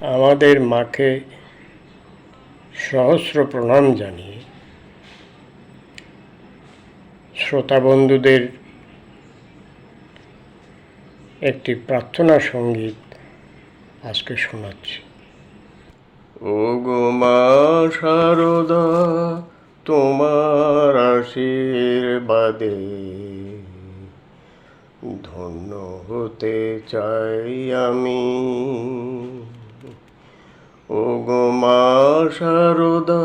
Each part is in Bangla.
আমাদের মাকে সহস্র প্রণাম জানিয়ে শ্রোতা বন্ধুদের একটি প্রার্থনা সংগীত আজকে শোনাচ্ছি। ও গো মা শারদা তোমার আশীর্বাদে ধন্য হতে চাই আমি। মা শারদা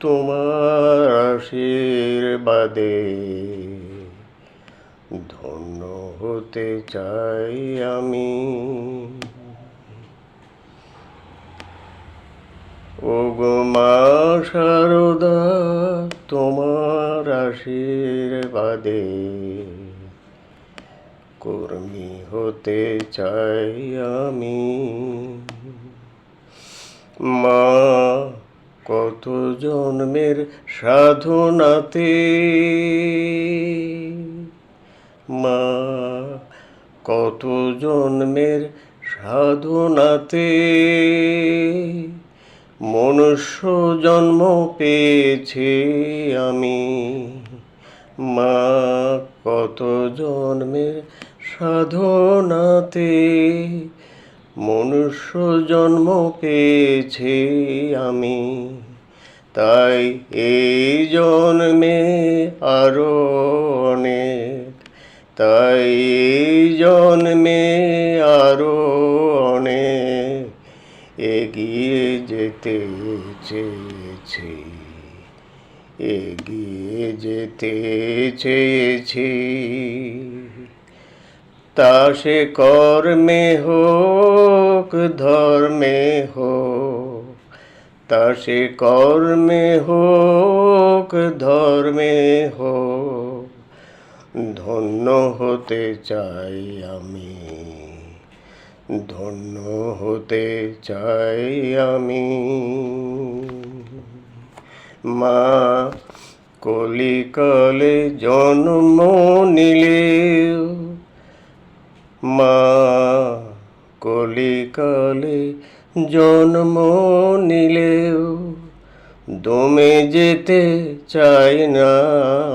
তোমার আশীর্বাদে। ধন্য হতে চাই আমি। ও গো মা শারদা তোমার আশীর্বাদে। কর্মী হতে চাই আমি। মা কত জন্মের সাধনাতে। মা, কত জন্মের সাধনাতে। মনুষ্য জন্ম পেয়েছি আমি। মা, কত জন্মের সাধনাতে। মনুষ্য জন্ম পেয়েছি আমি, তাই এই জন্মে আরও অনেক, তাই এই জন্মে আরও অনেক এগিয়ে যেতে চেয়েছি, এগিয়ে যেতে চেয়েছি। তা সে কর্মে হোক, ধর্মে হোক। তা সে কর্মে হোক, ধর্মে হোক। ধন্য হতে চাই আমি, ধন্য হতে চাই আমি। মা, কলিকালে জন্ম নিলেও মা কলিকালে জন্ম নিলেও দমে যেতে চাই না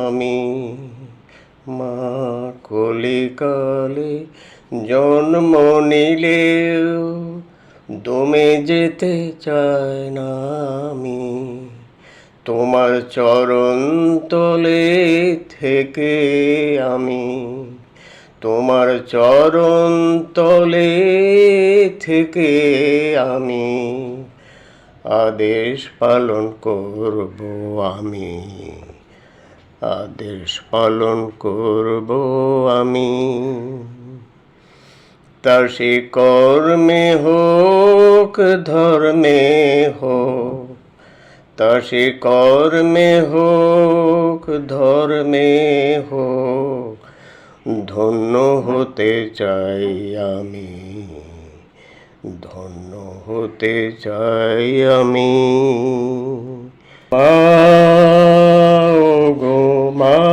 আমি। মা কলিকালে জন্ম নিলেও দমে যেতে চাই না আমি। তোমার চরণ তলে থেকে আমি তোমার চরণ তলে থেকে আমি আদেশ পালন করব আমি। আদেশ পালন করব আমি। তার সে কর্মে হোক, ধর্মে হোক, তা সে কর্মে হোক, ধর্মে হোক। ধন্য হতে চাই আমি ধন্য হতে চাই আমি। মা